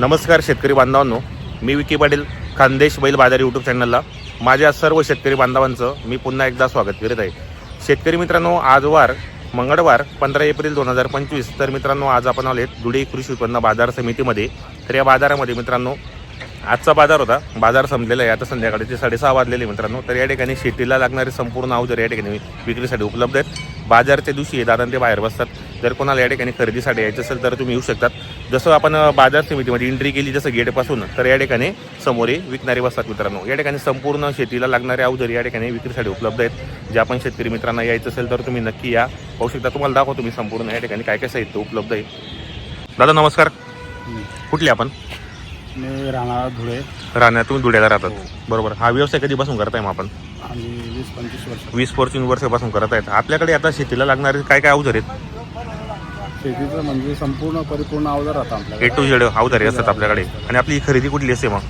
नमस्कार शेतकरी बांधवांनो मी विकी पाटील खानदेश बैल बाजार यूट्यूब चॅनलला माझ्या सर्व शेतकरी बांधवांचं मी पुन्हा एकदा स्वागत करीत आहे. शेतकरी मित्रांनो आज वार मंगळवार पंधरा एप्रिल दोन हजार पंचवीस. तर मित्रांनो आज आपण आले धुळे कृषी उत्पन्न बाजार समितीमध्ये. तर या बाजारामध्ये मित्रांनो आजचा बाजार होता. बाजार संपलेला आहे. आता संध्याकाळचे साडेसहा वाजलेले मित्रांनो. तर या ठिकाणी शेतीला लागणारे संपूर्ण अवजार या ठिकाणी विक्रीसाठी उपलब्ध आहेत. बाजारच्या दिवशी हे दादा ते बाहेर बसतात. जर कोणाला या ठिकाणी खरेदीसाठी यायचं असेल तर तुम्ही येऊ शकतात. जसं आपण बाजार समितीमध्ये एंट्री केली जसं गेटपासून तर या ठिकाणी समोरे विकणारे बसतात मित्रांनो. या ठिकाणी संपूर्ण शेतीला लागणारे अवजार या ठिकाणी विक्रीसाठी उपलब्ध आहेत. जे आपण शेतकरी मित्रांना यायचं असेल तर तुम्ही नक्की या. पाहू शकता तुम्हाला दाखवतो मी संपूर्ण या ठिकाणी काय काय साहित्य उपलब्ध आहे. दादा नमस्कार. कुठले आपण? मी राहणार धुळे. राहण्यात तुम्ही धुळ्याला राहतात. बरोबर. हा व्यवसाय कधीपासून करताय मग आपण? वीस पंचवीस वर्ष. वीस पंचवीस वर्षापासून करत आहेत. आपल्याकडे आता शेतीला लागणारे काय काय अवजार आहेत? शेतीचं म्हणजे संपूर्ण परिपूर्ण अवजार राहतं ए टू झेड अवजारे असतात आपल्याकडे. आणि आपली ही खरेदी कुठली असते मग?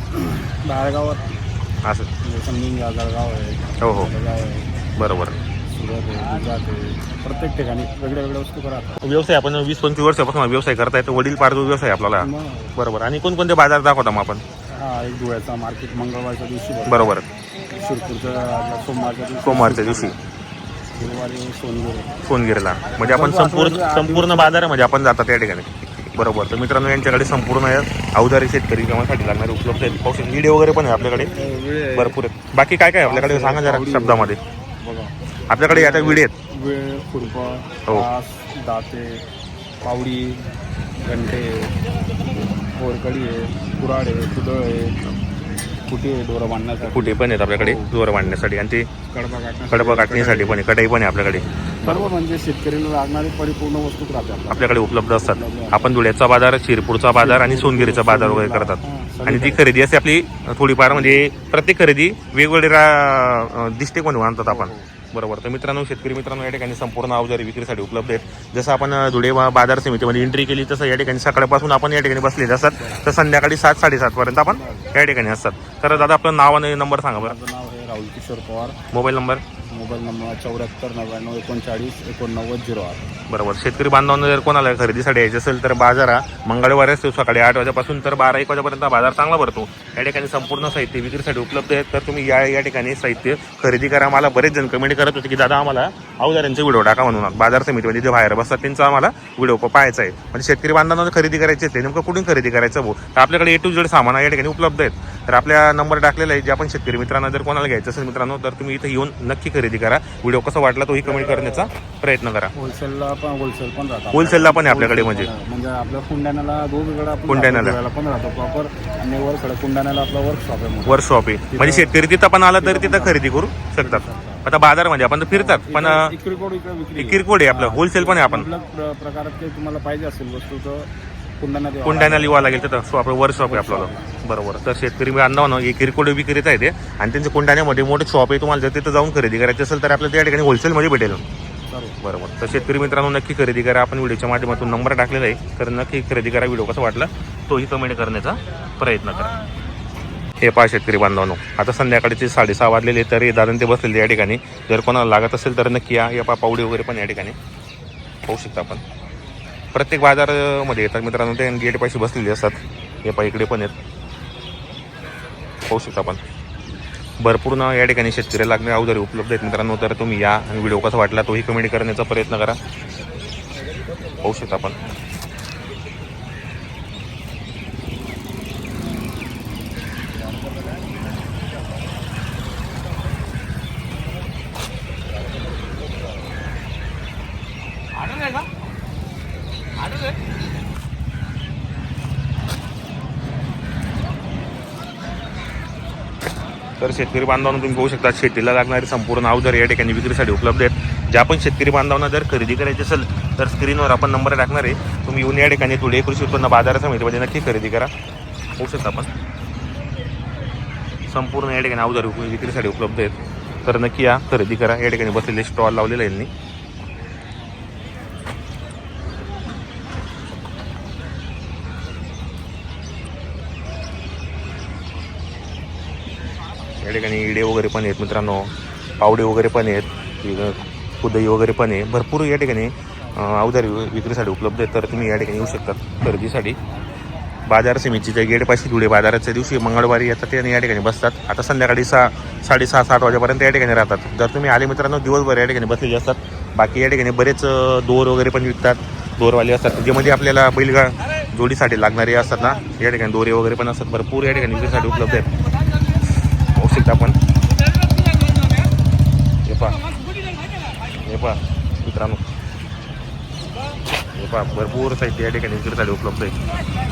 बाहेरगावात असं. म्हणजे समजिंग जळगाव आहे हो हो. जळगाव आहे. बरोबर. सुरत आहे गुजरात आहे. प्रत्येक ठिकाणी वेगळ्या वेगळ्या वस्तू राहतात व्यवसाय आपण वीस पंचवीस वर्षापासून व्यवसाय करताय तर वडील पारदो व्यवसाय आपल्याला. मग. बरोबर. आणि कोणकोणते बाजार दाखवता मग आपण? हा एक धुळ्याचा मार्केट मंगळवारच्या दिवशी भरतो. बरोबर. शिरपूरचं सोमवारच्या दिवशी. सोमवारच्या दिवशी. सोनगिरीला. म्हणजे आपण संपूर्ण संपूर्ण बाजारामध्ये आपण जातात या ठिकाणी. बरोबर. तर मित्रांनो यांच्याकडे संपूर्ण अवजारे शेतकरी कामासाठी लागणारे उपलब्ध आहेत. शकता. व्हिडिओ वगैरे पण आहे आपल्याकडे. भरपूर आहेत. बाकी काय काय आपल्याकडे सांगा जरा शब्दामध्ये. बघा. आपल्याकडे आता विडे आहेत. हो. दाते पावडी घंटे कोरकडी आहे कुराड आहे कुदळ आहे. बांधण्यासाठी? कुठे पण आहेत आपल्याकडे जोर मांडण्यासाठी आणि ते कडबा काढण्यासाठी. कडबा काटणीसाठी पण आहे कटाई पण आहे आपल्याकडे. सर्व म्हणजे शेतकऱ्याला लागणारी परिपूर्ण वस्तू राहते आपल्याकडे? उपलब्ध असतात. आपण धुळ्याचा बाजार शिरपूरचा बाजार आणि सोनगिरीचा बाजार वगैरे करतात. आणि जी खरेदी असते आपली थोडीफार म्हणजे प्रत्येक खरेदी वेगवेगळ्या दृष्टिकोन आणतात आपण. बरोबर. तर मित्रांनो शेतकरी मित्रांनो या ठिकाणी संपूर्ण अवजारी विक्रीसाठी उपलब्ध आहेत. जसं आपण धुळे बाजार समितीमध्ये एंट्री केली तसं या ठिकाणी सकाळपासून आपण या ठिकाणी बसलेले असतात. तर संध्याकाळी सात साडेसात पर्यंत आपण या ठिकाणी असतात. तर दादा आपलं नाव आणि नंबर सांगा बरं. Rahul Kishore Pawar. Mobile number? Mobile number चौऱ्याहत्तर नव्याण्णव एकोणचाळीस एकोणनव्वद झिरो आठ. बरोबर. शेतकरी बांधवांना जर कोणाला खरेदीसाठी यायचं असेल तर बाजारा मंगळवार असतो सकाळी आठ वाजेपासून तर बारा एक वाजेपर्यंत हा बाजार चांगला भरतो. या ठिकाणी संपूर्ण साहित्य विक्रीसाठी उपलब्ध आहेत. तर तुम्ही या या ठिकाणी साहित्य खरेदी करा. मला बरेच जण कमेंट करत होते की दादा आम्हाला अवजारांचे व्हिडिओ टाका म्हणून. बाजार समितीमध्ये जे बाहेर बसतात त्यांचा आम्हाला व्हिडिओ पाहायचा आहे. म्हणजे शेतकरी बांधवांना खरेदी करायची आहे नेमकं कुठून खरेदी करायचं भाऊ? तर आपल्याकडे ए टू जेड सामान या ठिकाणी उपलब्ध आहेत. तर आपल्या नंबर टाकलेला आहे जे आपण शेतकरी मित्रांना जर कोणाला घ्यायचं असेल मित्रांनो तर तुम्ही इथे येऊन नक्की खरेदी करा. व्हिडिओ कसा वाटला तोही कमेंट करण्याचा प्रयत्न करा. होलसेलला पण होलसेल पण राहतं होलसेलला पण आहे आपल्याकडे म्हणजे. म्हणजे आपल्या कुंडाण्याला दोघीकडे आपण पण राहतो प्रॉपर आणि कुंडाण्याला आपला वर्कशॉप आहे. वर्कशॉप आहे. म्हणजे शेतकरी तिथं पण आला तरी तिथं खरेदी करू शकतात. आता बाजारमध्ये आपण तर फिरतात पण अं, इकडे कोड इकडे विक्री किरकोळ आहे. आपलं. होलसेल पण आहे आपण. प्रकारात काही तुम्हाला पाहिजे असेल वस्तू तर कोंडाण्याला लिवा लागेल. तिथं. सो आपलं वर्कशॉप आहे आपल्याला बरोबर. तर शेतकरी बांधवांनो हे किरकोळ विक्रीत आहे ते. आणि त्यांच्या कोंडाण्यामध्ये मोठे शॉप आहे तुम्हाला जर तिथं जाऊन खरेदी करायची असेल तर आपल्याला त्या ठिकाणी होलसेलमध्ये भेटेल. बरोबर. तर शेतकरी मित्रांनो नक्की खरेदी करा. आपण व्हिडिओच्या माध्यमातून नंबर टाकलेला आहे. तर नक्की खरेदी करा. व्हिडिओ कसा वाटला तोही कमेंट करण्याचा प्रयत्न करा. हे पहा शेतकरी बांधवांनो. आता संध्याकाळचे साडेसहा वाजलेले तर हे दादन ते बसलेले या ठिकाणी. जर कोणाला लागत असेल तर नक्की या. या पहा पावडी वगैरे पण या ठिकाणी पाहू शकता आपण. प्रत्येक बाजारामध्ये येतात मित्रांनो ते गेट पाशी बसलेले असतात. हे पा इकडे पण आहेत. पाहू शकता आपण. भरपूर ना या ठिकाणी शेतकऱ्याला लागणारे अवजारे उपलब्ध आहेत मित्रांनो तर तुम्ही या आणि व्हिडिओ कसा वाटला तोही कमेंट करण्याचा प्रयत्न करा. पाहू शकता आपण. तर शेतकरी बांधवांना तुम्ही पाहू शकता शेतीला लागणारे संपूर्ण अवजार या ठिकाणी विक्रीसाठी उपलब्ध आहेत. ज्या पण शेतकरी बांधवांना जर खरेदी करायची असेल तर स्क्रीनवर आपण नंबर टाकणार आहे. तुम्ही येऊन या ठिकाणी थोडे कृषी उत्पन्न बाजार समितीमध्ये नक्की खरेदी करा. पाहू शकता आपण. संपूर्ण या ठिकाणी अवजार उप- विक्रीसाठी उपलब्ध आहेत. तर नक्की या खरेदी करा. या ठिकाणी बसलेले स्टॉल लावलेले आहे यांनी. या ठिकाणी इडे वगैरे पण आहेत मित्रांनो. पावडे वगैरे पण आहेत. कुदई वगैरे पण आहे. भरपूर या ठिकाणी अं, अवजारी विक्रीसाठी उपलब्ध आहेत. तर तुम्ही या ठिकाणी येऊ शकतात खरेदीसाठी. बाजार समितीच्या गेटपाशी धुळे बाजाराच्या दिवशी मंगळवारी येतात ते आणि या ठिकाणी बसतात. आता संध्याकाळी सहा साडेसहा सात वाजेपर्यंत या ठिकाणी राहतात. जर तुम्ही आले मित्रांनो दिवसभर या ठिकाणी बसलेले असतात. बाकी या ठिकाणी बरेच दोर वगैरे पण विकतात. दोरवाले असतात. जे म्हणजे आपल्याला बैलगा जोडीसाठी लागणारे असतात ना या ठिकाणी दोरे वगैरे पण असतात. भरपूर या ठिकाणी विक्रीसाठी उपलब्ध आहेत. शकता आपण. हे पहा. हे पहा मित्रांनो. हे पहा भरपूर साहित्य या ठिकाणी विक्रीसाठी उपलब्ध आहे.